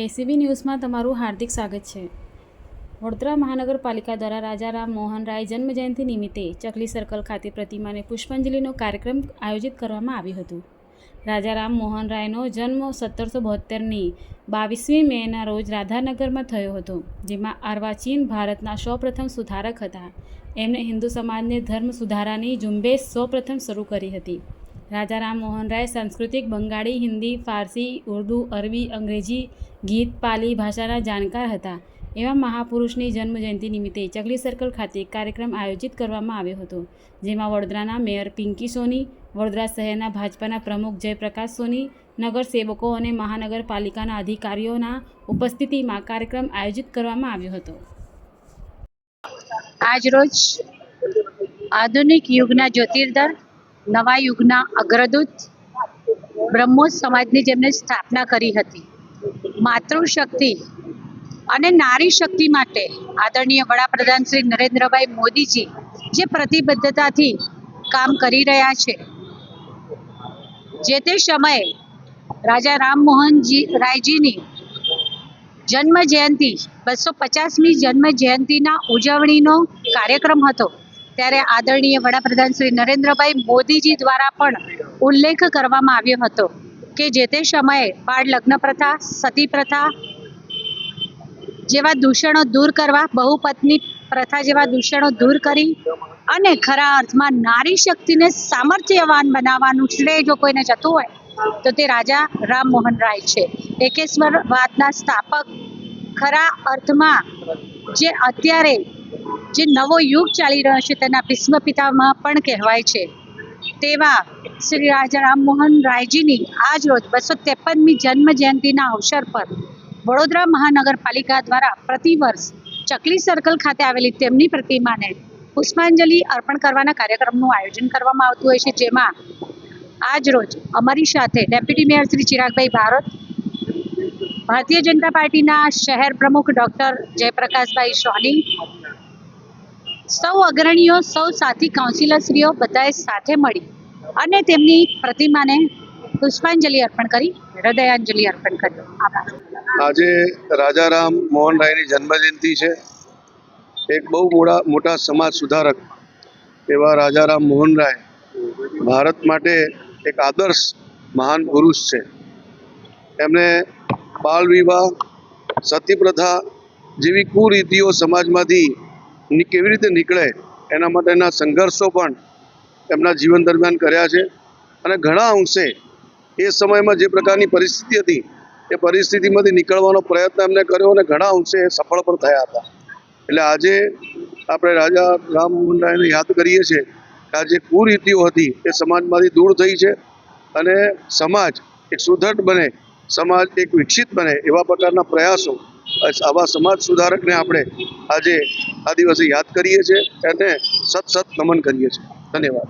ACB ન્યૂઝમાં તમારું હાર્દિક સ્વાગત છે. વડોદરા મહાનગરપાલિકા દ્વારા રાજા રામ મોહન રાય જન્મજયંતિ નિમિત્તે ચકલી સર્કલ ખાતે પ્રતિમાને પુષ્પાંજલિનો કાર્યક્રમ આયોજિત કરવામાં આવ્યું હતું. રાજા રામ મોહન રાયનો જન્મ સત્તરસો બોતેરની બાવીસમી મેના રોજ રાધાનગરમાં થયો હતો, જેમાં અર્વાચીન ભારતના સૌપ્રથમ સુધારક હતા. એમણે હિન્દુ સમાજને ધર્મ સુધારાની ઝુંબેશ સૌપ્રથમ શરૂ કરી હતી. રાજા રામ મોહન રાય સાંસ્કૃતિક બંગાળી, હિન્દી, ફારસી, ઉર્દૂ, અરબી, અંગ્રેજી ગીત, પાલી ભાષાના જાણકાર હતા. એવા મહાપુરુષની જન્મજયંતિ નિમિત્તે ચકલી સર્કલ ખાતે કાર્યક્રમ આયોજિત કરવામાં આવ્યો હતો, જેમાં વડોદરાના મેયર પિંકી સોની, વડોદરા શહેરના ભાજપાના પ્રમુખ જયપ્રકાશ સોની નગરસેવકો અને મહાનગરપાલિકાના અધિકારીઓના ઉપસ્થિતિમાં કાર્યક્રમ આયોજિત કરવામાં આવ્યો હતો. આજરોજ આધુનિક યુગના જ્યોતિર્ધર નવા યુગના અગ્રદૂત બ્રહ્મોસ સમાજની જેમણે સ્થાપના કરી હતી. માતૃશક્તિ અને નારી શક્તિ માટે આદરણીય વડાપ્રધાન શ્રી નરેન્દ્રભાઈ મોદીજી જે પ્રતિબદ્ધતાથી કામ કરી રહ્યા છે. જે તે સમયે રાજા રામમોહનજી રાયજીની જન્મ જયંતિ, બસો પચાસમી જન્મ જયંતિના ઉજવણીનો કાર્યક્રમ હતો. ત્યારે આદરણીય વડાપ્રધાન શ્રી નરેન્દ્રભાઈ મોદીજી દ્વારા પણ ઉલ્લેખ કરવામાં આવ્યો હતો કે જે તે સમયે બાળ લગ્ન પ્રથા, સતી પ્રથા જેવા દૂષણો દૂર કરવા, બહુપત્ની પ્રથા જેવા દૂષણો દૂર કરી અને ખરા અર્થમાં નારી શક્તિને સામર્થ્યવાન બનાવવાનું શ્રેય જો કોઈને જતું હોય, તો તે રાજા રામ મોહન રાય છે. એકેશ્વરવાદના સ્થાપક ખરા અર્થમાં જે અત્યારે જે નવો યુગ ચાલી રહ્યો છે તેના ભીષ્મ પિતામાં પણ કહેવાય છે. તેવા શ્રી રાજા રામમોહન રાયજીની આજ રોજ બસો ત્રેપનમી જન્મ જયંતિના અવસર પર વડોદરા મહાનગરપાલિકા દ્વારા પ્રતિવર્ષ ચકલી સર્કલ ખાતે આવેલી તેમની પ્રતિમાને પુષ્પાંજલિ અર્પણ કરવાના કાર્યક્રમનું આયોજન કરવામાં આવતું હોય છે. જેમાં આજ રોજ અમારી સાથે ડેપ્યુટી મેયર શ્રી ચિરાગભાઈ ભારત ભારતીય જનતા પાર્ટીના શહેર પ્રમુખ ડૉક્ટર જયપ્રકાશભાઈ સોની, સૌ અગ્રણીઓ, સૌ સાથી કાઉન્સિલરશ્રીઓ બધાએ સાથે મળી અને તેમની પ્રતિમાને પુષ્પાંજલિ અર્પણ કરી, હૃદયાંજલિ અર્પણ કરી આભાર. આજે રાજારામ મોહનરાયની જન્મજયંતિ છે. એક બહુ મોટા મોટા સમાજ સુધારક એવા રાજારામ મોહનરાય ભારત માટે એક આદર્શ મહાન પુરુષ છે. એમણે બાળ વિવાહ, સતી પ્રથા જેવી કુરીતિઓ સમાજમાંથી કેવી રીતે નીકળે એના માટેના સંઘર્ષો પણ એમના જીવન દરમિયાન કર્યા છે. અને ઘણા અંશે એ સમયમાં જે પ્રકારની પરિસ્થિતિ હતી, એ પરિસ્થિતિમાંથી નીકળવાનો પ્રયત્ન એમને કર્યો અને ઘણા અંશે સફળ પણ થયા હતા. એટલે આજે આપણે રાજા રામમોહન રાયને યાદ કરીએ છીએ કે આ જે કુરીતિઓ હતી, એ સમાજમાંથી દૂર થઈ છે અને સમાજ એક સુદૃઢ બને સમાજ એક વિકસિત બને એવા પ્રકારના પ્રયાસો આવા સમાજ સુધારકને આપણે આજે આ દિવસે યાદ કરીએ છીએ અને સત સત નમન કરીએ છીએ. ધન્યવાદ.